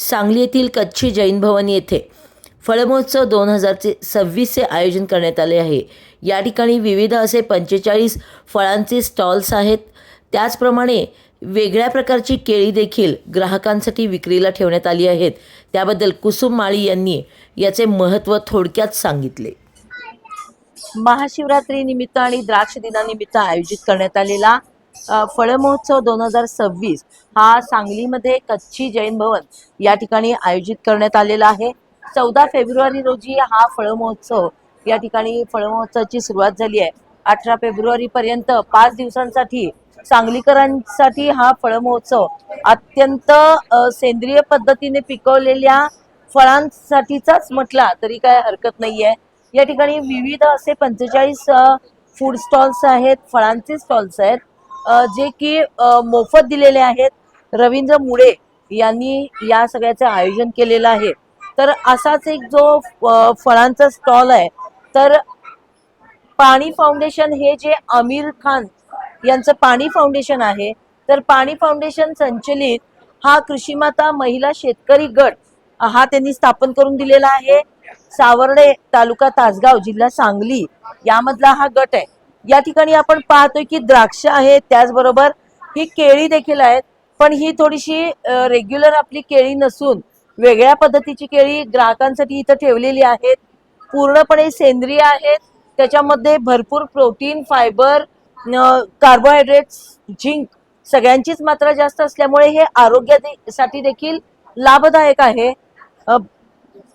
सांगली येथील कच्छी जैन भवन येथे फळमहोत्सव दोन हजारचे सव्वीसचे आयोजन करण्यात आले आहे. या ठिकाणी विविध असे पंचेचाळीस फळांचे स्टॉल्स आहेत. त्याचप्रमाणे वेगळ्या प्रकारची केळी देखील ग्राहकांसाठी विक्रीला ठेवण्यात आली आहेत. त्याबद्दल कुसुम माळी यांनी याचे महत्त्व थोडक्यात सांगितले. महाशिवरात्री निमित्त आणि द्राक्ष दिनानिमित्त आयोजित करण्यात आलेला फळ महोत्सव दोन हजार सव्वीस हा सांगलीमध्ये कच्छी जैन भवन या ठिकाणी आयोजित करण्यात आलेला आहे. चौदा फेब्रुवारी रोजी हा फळ महोत्सव या ठिकाणी फळ महोत्सवाची सुरुवात झाली आहे. अठरा फेब्रुवारी पर्यंत पाच दिवसांसाठी सांगलीकरांसाठी हा फळ महोत्सव अत्यंत सेंद्रिय पद्धतीने पिकवलेल्या फळांसाठीचाच म्हटला तरी काय हरकत नाहीये. या ठिकाणी विविध असे पंचेचाळीस फूड स्टॉल्स आहेत फळांचे स्टॉल्स आहेत. जे की मोफत दिलेले आहेत. रवींद्र मुळे यांनी या सगळ्याचं आयोजन केलेलं आहे. तर असाच एक जो फळांचा स्टॉल आहे तर पाणी फाउंडेशन हे जे आमिर खान यांचं पाणी फाउंडेशन आहे तर पाणी फाउंडेशन संचलित हा कृषीमाता महिला शेतकरी गट हा त्यांनी स्थापन करून दिलेला आहे. सावर्डे तालुका तासगाव जिल्हा सांगली. यामधला हा गट आहे. या ठिकाणी आपण पाहतोय की द्राक्ष आहेत त्याचबरोबर ही केळी देखील आहेत. पण ही थोडीशी रेग्युलर आपली केळी नसून वेगळ्या पद्धतीची केळी ग्राहकांसाठी इथं ठेवलेली आहेत. पूर्णपणे सेंद्रिय आहेत. त्याच्यामध्ये भरपूर प्रोटीन फायबर कार्बोहायड्रेट्स झिंक सगळ्यांचीच मात्रा जास्त असल्यामुळे हे आरोग्यासाठी देखील लाभदायक आहे.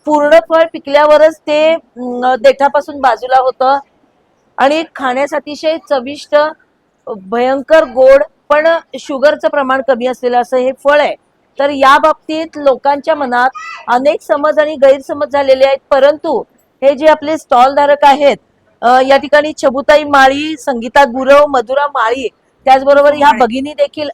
पूर्ण फळ पिकल्यावरच ते देठापासून बाजूला होतं. आणि खाण्यास अतिशय चविष्ट भयंकर गोड पण शुगरचं प्रमाण कमी असलेलं असं हे फळ आहे. तर या बाबतीत लोकांच्या मनात अनेक समज आणि गैरसमज झालेले आहेत. परंतु हे जे आपले स्टॉल धारक आहेत या ठिकाणी छबुताई माळी संगीता गुरव मधुरा माळी त्याचबरोबर ह्या भगिनी देखील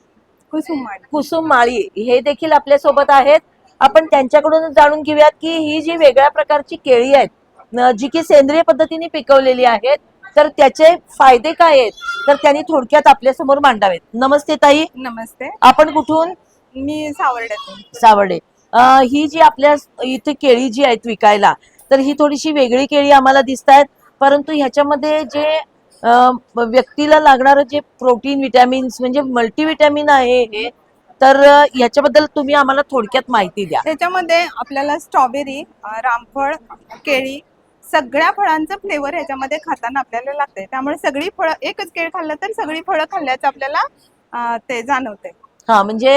कुसुम माळी. हे देखील आपल्यासोबत आहेत. आपण त्यांच्याकडून जाणून घेऊयात की ही जी वेगळ्या प्रकारची केळी आहेत जी की सेंद्रिय पद्धतीने पिकवलेली आहेत तर त्याचे फायदे काय आहेत? तर त्यांनी थोडक्यात आपल्यासमोर मांडावेत. नमस्ते ताई. नमस्ते. आपण कुठून? मी सावर्ड्यातून सावर्डे. अं, ही जी आपल्या इथे केळी जी आहेत विकायला तर ही थोडीशी वेगळी केळी आम्हाला दिसत आहेत परंतु ह्याच्यामध्ये जे अं, व्यक्तीला लागणारं जे प्रोटीन विटॅमिन्स म्हणजे मल्टीविटॅमिन आहे हे तर अं, ह्याच्याबद्दल तुम्ही आम्हाला थोडक्यात माहिती द्या. त्याच्यामध्ये आपल्याला स्ट्रॉबेरी अं, रामफळ केळी सगळ्या फळांचं फ्लेवर ह्याच्यामध्ये खाताना आपल्याला लागते त्यामुळे सगळी फळं एकच केळ खाल्लं तर सगळी फळं खाल्ल्याचं आपल्याला अं, ते जाणवते हा म्हणजे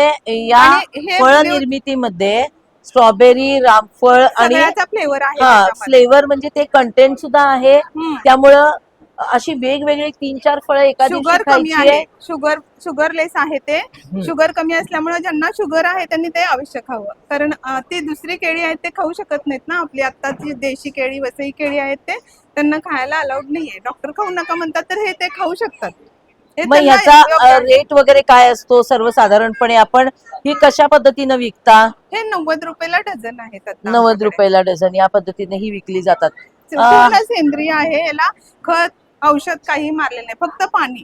या आणि हे फळ निर्मितीमध्ये स्ट्रॉबेरी रामफळ आणि सगळ्याचा फ्लेवर आहे हा त्याच्यामध्ये. फ्लेवर म्हणजे ते कंटेंट सुद्धा आहे हम्म. त्यामुळं अशी वेगवेगळी तीन चार फळं एका शुगर कमी आहे. शुगर शुगरलेस आहे ते. शुगर कमी असल्यामुळे ज्यांना शुगर आहे त्यांनी ते अवश्य खावं कारण ती दुसरी केळी आहेत ते खाऊ शकत नाहीत ना. आपली आत्ताची देशी केळी वसई केळी आहेत ते त्यांना खायला अलाउड नाहीये. डॉक्टर खाऊ नका म्हणतात तर हे ते खाऊ शकतात. हे मग ह्याचा आहे. रेट वगैरे काय असतो? सर्वसाधारणपणे आपण ही कशा पद्धतीनं विकता? हे नव्वद रुपयाला डझन आहेत नव्वद. रुपयाला डझन या पद्धतीने ही विकली जातात. सेंद्रिय आहे. याला खत औषध काही मारलेलं नाही फक्त पाणी.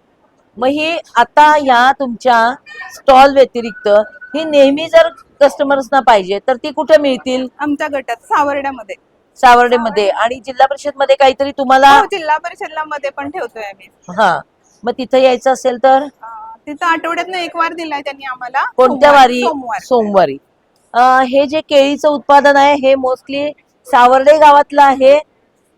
मग ही आता या तुमच्या स्टॉल व्यतिरिक्त ही नेहमी जर कस्टमर्सना पाहिजे तर ती कुठे मिळतील? आमच्या गटात सावर्ड्यामध्ये सावर्डेमध्ये. आणि जिल्हा परिषदमध्ये काहीतरी तुम्हाला हो, जिल्हा परिषदला मध्ये पण ठेवतोय आम्ही. हा. मग तिथं यायचं असेल तर? अं, तिथं आठवड्यातनं एक वार दिलाय त्यांनी आम्हाला. कोणत्या सोमवार- वारी? सोमवार. सोमवारी. अं, हे जे केळीचं उत्पादन आहे हे मोस्टली सावर्डे गावातलं आहे.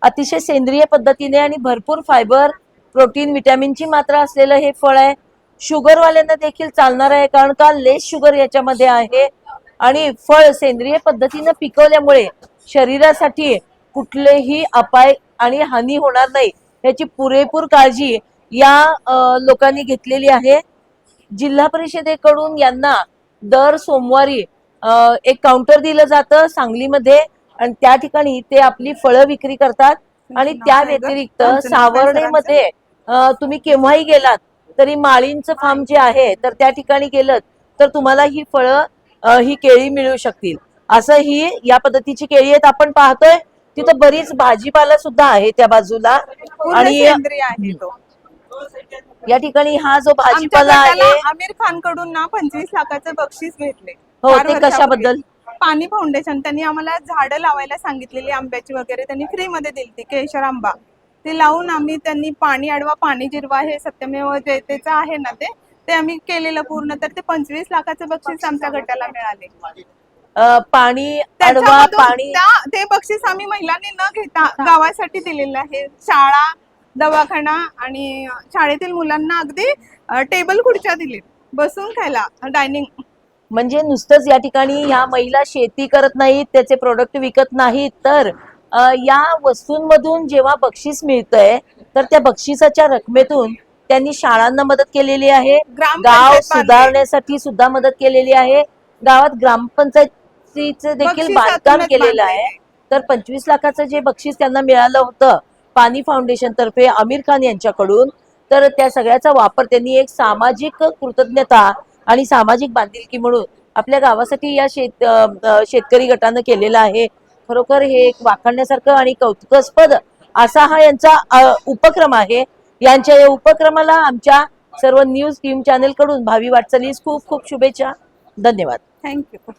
अतिशय सेंद्रिय पद्धतीने आणि भरपूर फायबर प्रोटीन विटॅमिनची मात्रा असलेलं हे फळ आहे. शुगरवाल्यांना देखील चालणार आहे कारण का लेस शुगर याच्यामध्ये आहे. आणि फळ सेंद्रिय पद्धतीनं पिकवल्यामुळे शरीरासाठी कुठलेही अपाय आणि हानी होणार नाही याची पुरेपूर काळजी या लोकांनी घेतलेली आहे. जिल्हा परिषदेकडून यांना दर सोमवारी एक काउंटर दिलं जातं सांगलीमध्ये आणि त्या ठिकाणी ते आपली फळं विक्री करतात. आणि त्या? व्यतिरिक्त अ, तुम्ही केव्हाही गेलात तरी माळींचं फार्म जे आहे तर त्या ठिकाणी गेलं तर तुम्हाला ही फळं ही केळी मिळू शकतील. असं ही या पद्धतीची केळी आहेत आपण पाहतोय तिथं बरीच भाजीपाला सुद्धा आहे त्या बाजूला. आणि या ठिकाणी हा जो भाजीपाला आहे आमिर खानकडून ना पंचवीस लाखाचं बक्षीस भेटले. हो ते. कशाबद्दल? पाणी फाउंडेशन त्यांनी आम्हाला झाडं लावायला सांगितलेली आंब्याची वगैरे त्यांनी फ्रीमध्ये दिली केशर आंबा. ते लावून आम्ही त्यांनी पाणी अडवा पाणी जिरवा हे सत्यमेव जयतेचं आहे ना ते ते आम्ही केलेलं पूर्ण. तर ते पंचवीस लाखाचं बक्षीस आमच्या गटाला मिळाले. अ, पाणी अडवा त्याच्यामधून पाणी त्या- ते बक्षीस आम्ही महिलांनी न घेता गावासाठी दिलेलं आहे. शाळा दवाखाना आणि शाळेतील मुलांना अगदी टेबल खुर्च्या दिली बसून खायला डायनिंग म्हणजे नुसतंच या ठिकाणी ह्या महिला शेती करत नाहीत त्याचे प्रोडक्ट विकत नाहीत. तर या वस्तूंमधून जेव्हा बक्षीस मिळतंय तर त्या बक्षिसाच्या रकमेतून त्यांनी शाळांना मदत केलेली आहे. गाव. सुधारण्यासाठी सुद्धा मदत केलेली आहे. गावात ग्रामपंचायतीचं देखील बांधकाम केलेलं आहे. तर पंचवीस लाखाचं जे बक्षीस त्यांना मिळालं होतं पाणी फाउंडेशन तर्फे आमिर खान यांच्याकडून तर त्या सगळ्याचा वापर त्यांनी एक सामाजिक कृतज्ञता आणि सामाजिक बांधिलकी म्हणून आपल्या गावासाठी या शेत शेतकरी गटानं केलेलं आहे. खरोखर हे एक वाखाणण्यासारखं आणि कौतुकास्पद असा हा यांचा उपक्रम आहे. यांच्या या उपक्रमाला आमच्या सर्व न्यूज टीम चॅनेल कडून भावी वाटचालीस खूप खूप शुभेच्छा. धन्यवाद. थँक्यू.